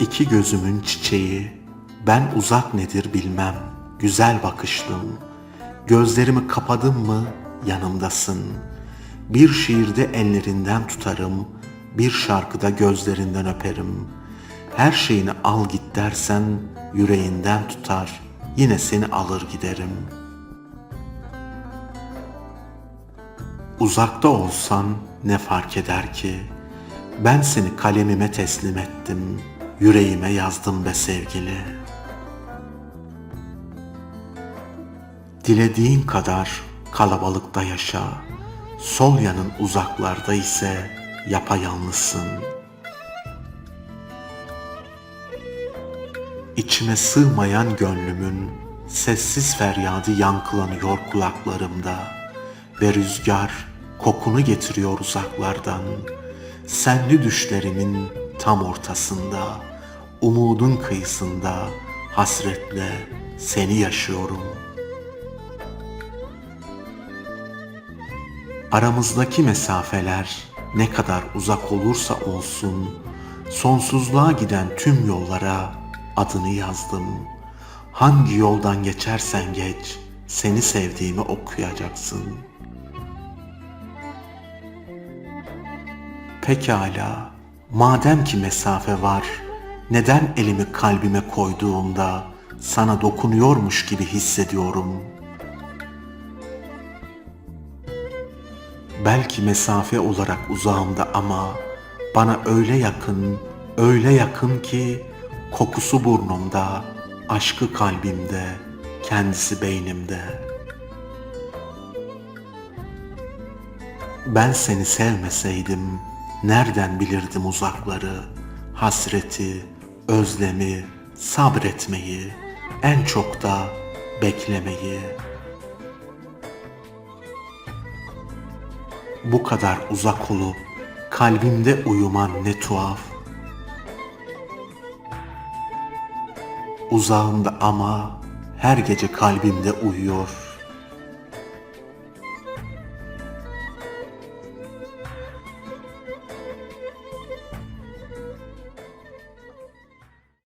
İki gözümün çiçeği, ben uzak nedir bilmem, güzel bakışlım. Gözlerimi kapadım mı yanımdasın. Bir şiirde ellerinden tutarım, bir şarkıda gözlerinden öperim. Her şeyini al git dersen yüreğinden tutar, yine seni alır giderim. Uzakta olsan ne fark eder ki? Ben seni kalemime teslim ettim, yüreğime yazdım be sevgili. Dilediğin kadar kalabalıkta yaşa, sol yanın uzaklarda ise yapayalnızsın. İçime sığmayan gönlümün sessiz feryadı yankılanıyor kulaklarımda ve rüzgar kokunu getiriyor uzaklardan. Senli düşlerimin tam ortasında, umudun kıyısında hasretle seni yaşıyorum. Aramızdaki mesafeler ne kadar uzak olursa olsun, sonsuzluğa giden tüm yollara adını yazdım. Hangi yoldan geçersen geç, seni sevdiğimi okuyacaksın. Pekala, madem ki mesafe var, neden elimi kalbime koyduğumda sana dokunuyormuş gibi hissediyorum?'' Belki mesafe olarak uzağımda ama bana öyle yakın, öyle yakın ki kokusu burnumda, aşkı kalbimde, kendisi beynimde. Ben seni sevmeseydim nereden bilirdim uzakları, hasreti, özlemi, sabretmeyi, en çok da beklemeyi.'' bu kadar uzak olup kalbimde uyuman ne tuhaf. Uzağımda ama her gece kalbimde uyuyor.